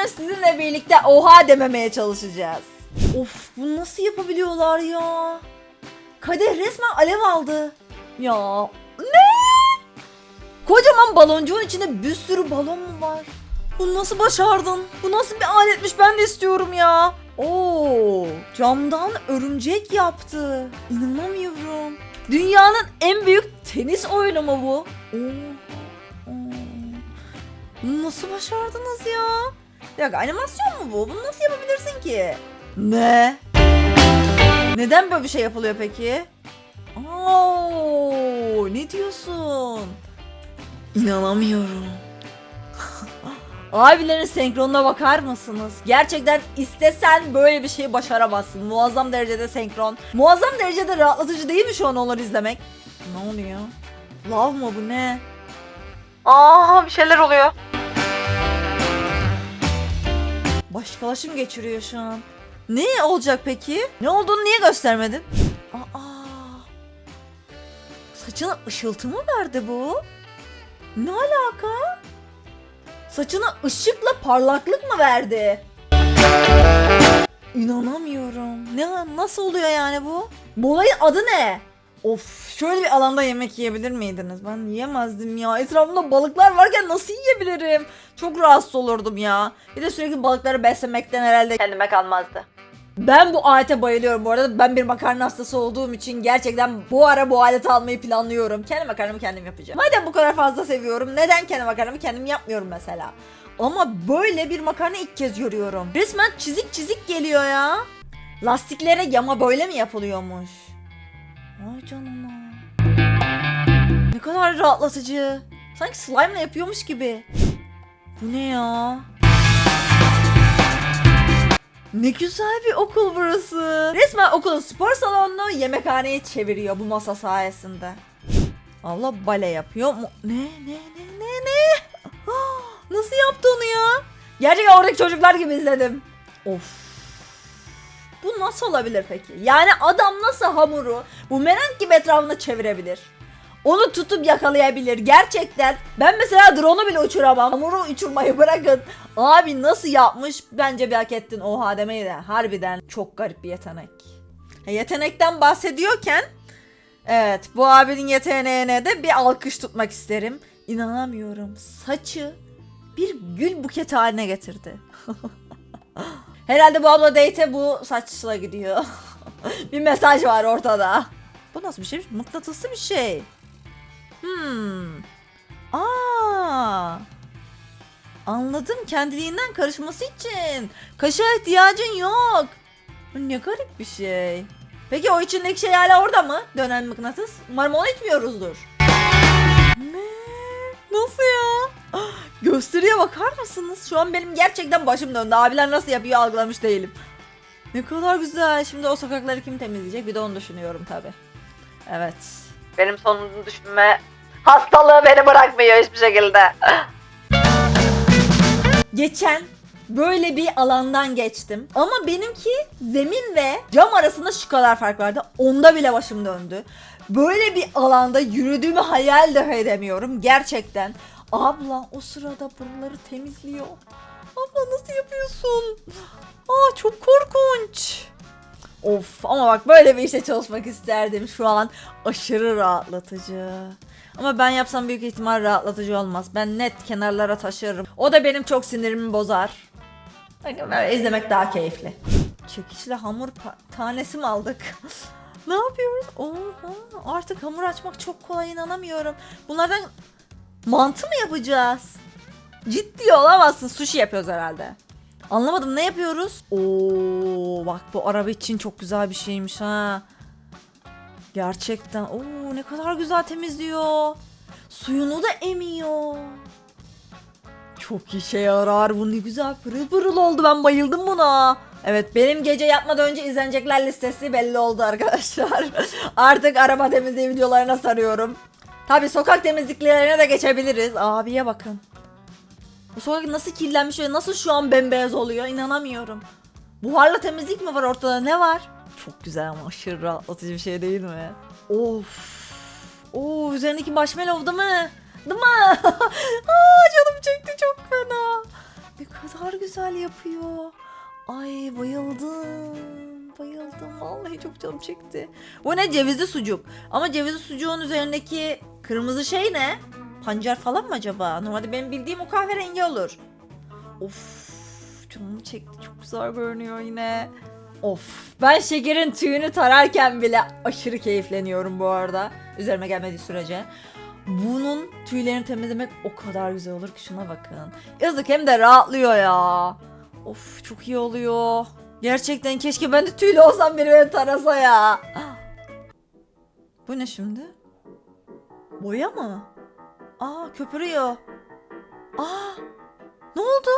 Bugün sizinle birlikte oha dememeye çalışacağız. Of bunu nasıl yapabiliyorlar ya? Kadeh resmen alev aldı. Ya ne? Kocaman baloncuğun içinde bir sürü balon mu var? Bunu nasıl başardın? Bu nasıl bir aletmiş ben de istiyorum ya. Oo, camdan örümcek yaptı. İnanamıyorum. Dünyanın en büyük tenis oyunu mu bu? Oo. Oo. Nasıl başardınız ya? Bir dakika animasyon mu bu? Bunu nasıl yapabilirsin ki? Ne? Neden böyle bir şey yapılıyor peki? Oo, ne diyorsun? İnanamıyorum. Abilerin senkronuna bakar mısınız? Gerçekten istesen böyle bir şey başaramazsın. Muazzam derecede senkron. Muazzam derecede rahatlatıcı değil mi şu an onları izlemek? Ne oluyor? Lav mı bu ne? Aa bir şeyler oluyor. Başkalaşım geçiriyor şu an. Ne olacak peki? Ne olduğunu niye göstermedin? Aa. Saçına ışıltı mı verdi bu? Ne alaka? Saçına ışıkla parlaklık mı verdi? İnanamıyorum. Ne nasıl oluyor yani bu? Bu olayın adı ne? Of şöyle bir alanda yemek yiyebilir miydiniz? Ben yiyemezdim ya. Etrafımda balıklar varken nasıl yiyebilirim? Çok rahatsız olurdum ya. Bir de sürekli balıkları beslemekten herhalde kendime kalmazdı. Ben bu alete bayılıyorum bu arada. Ben bir makarna hastası olduğum için gerçekten bu ara bu aleti almayı planlıyorum. Kendi makarnamı kendim yapacağım. Madem bu kadar fazla seviyorum neden kendi makarnamı kendim yapmıyorum mesela? Ama böyle bir makarna ilk kez görüyorum. Resmen çizik çizik geliyor ya. Lastiklere yama böyle mi yapılıyormuş? Ay canına. Ne kadar rahatlatıcı. Sanki slime'la yapıyormuş gibi. Bu ne ya? Ne güzel bir okul burası. Resmen okulun spor salonunu yemekhaneye çeviriyor bu masa sayesinde. Allah bale yapıyor mu? Ne ne ne ne ne? Nasıl yaptı onu ya? Gerçekten oradaki çocuklar gibi izledim. Of. Bu nasıl olabilir peki? Yani adam nasıl hamuru bu merenk gibi etrafında çevirebilir? Onu tutup yakalayabilir. Gerçekten ben mesela drone'u bile uçuramam. Hamuru uçurmayı bırakın. Abi nasıl yapmış? Bence bir hak ettin oha demeyi de. Harbiden çok garip bir yetenek. Ha, Yetenekten bahsediyorken evet bu abinin yeteneğine de bir alkış tutmak isterim. İnanamıyorum. Saçı bir gül buketi haline getirdi. Herhalde bu abla date bu saçla gidiyor. bir mesaj var ortada. Bu nasıl bir şey? Mıknatıslı bir şey. Hmm. Aa. Anladım. Kendiliğinden karışması için. Kaşığa ihtiyacın yok. Bu ne garip bir şey. Peki o içindeki şey hala orada mı? Dönen mıknatıs. Umarım onu içmiyoruzdur. Ne? Nasıl Gösteriye bakar mısınız? Şu an benim gerçekten başım döndü. Abiler nasıl yapıyor algılamış değilim. Ne kadar güzel. Şimdi o sokakları kim temizleyecek? Bir de onu düşünüyorum tabi. Evet. Benim sonunu düşünme hastalığı beni bırakmıyor hiçbir şekilde. Geçen böyle bir alandan geçtim. Ama benimki zemin ve cam arasında şu kadar fark vardı. Onda bile başım döndü. Böyle bir alanda yürüdüğümü hayal dahi edemiyorum. Gerçekten. Abla o sırada buraları temizliyor. Abla nasıl yapıyorsun? Aa çok korkunç. Of ama bak böyle bir işte çalışmak isterdim şu an. Aşırı rahatlatıcı. Ama ben yapsam büyük ihtimal rahatlatıcı olmaz. Ben net kenarlara taşırım. O da benim çok sinirimi bozar. Bakın böyle izlemek daha keyifli. Çekiçle hamur tanesi mi aldık? ne yapıyoruz? Oha, artık hamur açmak çok kolay inanamıyorum. Bunlardan mantı mı yapacağız? Ciddi olamazsın. Sushi yapıyoruz herhalde. Anlamadım ne yapıyoruz? Oo bak bu araba için çok güzel bir şeymiş ha. Gerçekten. Oo ne kadar güzel temizliyor. Suyunu da emiyor. Çok işe yarar bu ne güzel pırıl pırıl oldu ben bayıldım buna. Evet benim gece yatmadan önce izlenecekler listesi belli oldu arkadaşlar. Artık araba temizliği videolarına sarıyorum. Tabi sokak temizliklerine de geçebiliriz. Abiye bakın. Bu sokak nasıl kirlenmiş ve nasıl şu an bembeyaz oluyor inanamıyorum. Buharla temizlik mi var ortada ne var? Çok güzel ama aşırı rahatlatıcı bir şey değil mi? Of. Oo üzerindeki marshmallow değil mi? Değil mi? Aa canım çekti çok fena. Ne kadar güzel yapıyor. Ay bayıldım. Bayıldım. Vallahi çok canım çekti. Bu ne cevizli sucuk. Ama cevizli sucuğun üzerindeki kırmızı şey ne? Pancar falan mı acaba? Normalde benim bildiğim o kahverengi olur. Of canım çekti. Çok güzel görünüyor yine. Of ben şekerin tüyünü tararken bile aşırı keyifleniyorum bu arada. Üzerime gelmediği sürece. Bunun tüylerini temizlemek o kadar güzel olur ki şuna bakın. Yazık hem de rahatlıyor ya. Of çok iyi oluyor. Gerçekten keşke ben de tüylü olsam biri beni tarasa ya. Bu ne şimdi? Boya mı? Aa köpürüyor. Aa ne oldu?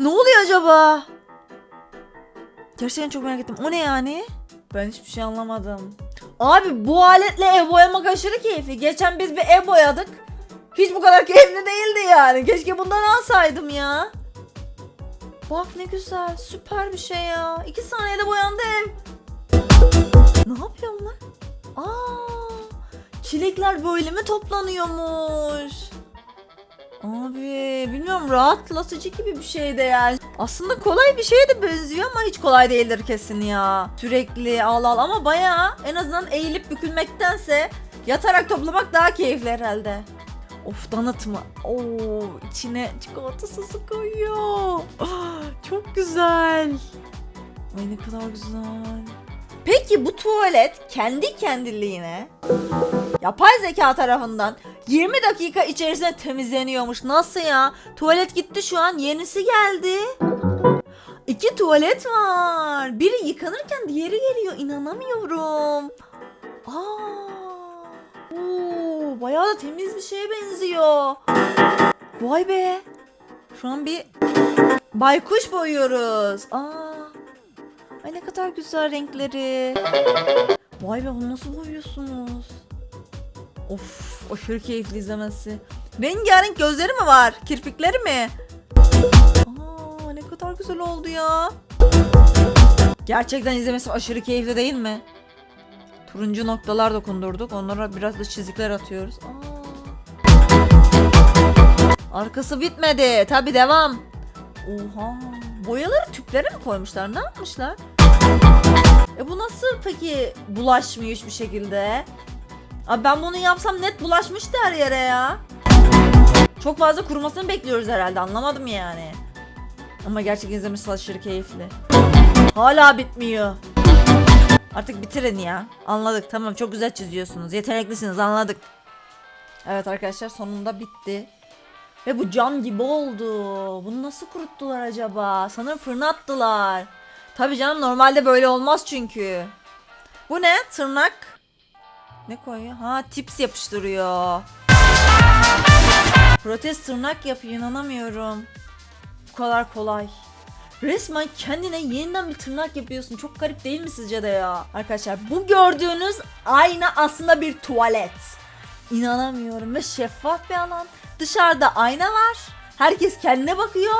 Ne oluyor acaba? Gerçekten çok merak ettim. O ne yani? Ben hiçbir şey anlamadım. Abi bu aletle ev boyamak aşırı keyifli. Geçen biz bir ev boyadık. Hiç bu kadar keyifli değildi yani. Keşke bundan alsaydım ya. Bak ne güzel. Süper bir şey ya. İki saniyede boyandı ev. Ne yapıyor lan? Aa, çilekler böyle mi toplanıyormuş? Abi bilmiyorum rahatlatıcı gibi bir şey de yani. Aslında kolay bir şeye de benziyor ama hiç kolay değildir kesin ya. Sürekli al al ama bayağı en azından eğilip bükülmektense yatarak toplamak daha keyifli herhalde. Of donut mı? Oo içine çikolata sosu koyuyor. Çok güzel. Ay ne kadar güzel. Peki bu tuvalet kendi kendiliğine yapay zeka tarafından 20 dakika içerisinde temizleniyormuş. Nasıl ya? Tuvalet gitti şu an yenisi geldi. İki tuvalet var. Biri yıkanırken diğeri geliyor. İnanamıyorum. Aa. Oo, bayağı da temiz bir şeye benziyor. Vay be. Şu an bir baykuş boyuyoruz. Aa. Ay ne kadar güzel renkleri. Vay be bunu nasıl boyuyorsunuz? Of aşırı keyifli izlemesi. Rengarenk gözleri mi var? Kirpikleri mi? Aa ne kadar güzel oldu ya. Gerçekten izlemesi aşırı keyifli değil mi? Turuncu noktalar dokundurduk. Onlara biraz da çizikler atıyoruz. Aa. Arkası bitmedi. Tabi devam. Oha. Boyaları tüplere mi koymuşlar? Ne yapmışlar? E bu nasıl peki bulaşmıyor hiçbir şekilde? Abi ben bunu yapsam net bulaşmıştı her yere ya. Çok fazla kurumasını bekliyoruz herhalde anlamadım yani. Ama gerçek izlemesi aşırı keyifli. Hala bitmiyor. Artık bitirin ya. Anladık tamam çok güzel çiziyorsunuz. Yeteneklisiniz anladık. Evet arkadaşlar sonunda bitti. Ve bu cam gibi oldu. Bunu nasıl kuruttular acaba? Sanırım fırına attılar. Tabii canım normalde böyle olmaz çünkü. Bu ne? Tırnak. Ne koyuyor? Ha tips yapıştırıyor. Protez tırnak yapıyor inanamıyorum. Bu kadar kolay. Resmen kendine yeniden bir tırnak yapıyorsun. Çok garip değil mi sizce de ya? Arkadaşlar bu gördüğünüz ayna aslında bir tuvalet. İnanamıyorum ve şeffaf bir alan. Dışarıda ayna var. Herkes kendine bakıyor.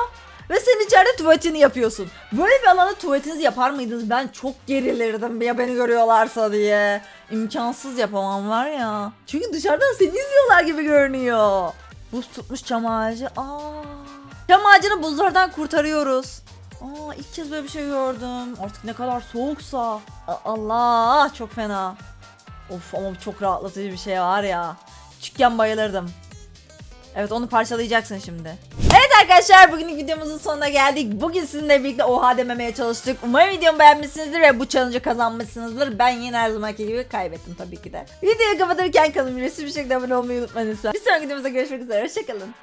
Ve sen içeride tuvaletini yapıyorsun. Böyle bir alanda tuvaletinizi yapar mıydınız? Ben çok gerilirdim ya beni görüyorlarsa diye. İmkansız yapamam var ya. Çünkü dışarıdan seni izliyorlar gibi görünüyor. Buz tutmuş çam ağacı. Aa. Çam ağacını buzlardan kurtarıyoruz. Aa ilk kez böyle bir şey gördüm. Artık ne kadar soğuksa. A- Allah çok fena. Of ama çok rahatlatıcı bir şey var ya. Küçükken bayılırdım. Evet onu parçalayacaksın şimdi. Evet arkadaşlar bugünlük videomuzun sonuna geldik. Bugün sizinle birlikte oha dememeye çalıştık. Umarım videomu beğenmişsinizdir ve bu challenge'ı kazanmışsınızdır. Ben yine her zamanki gibi kaybettim tabii ki de. Videoyu kapatırken kalın ücretsiz bir şekilde abone olmayı unutmayın lütfen. Bir sonraki videomuzda görüşmek üzere. Hoşçakalın.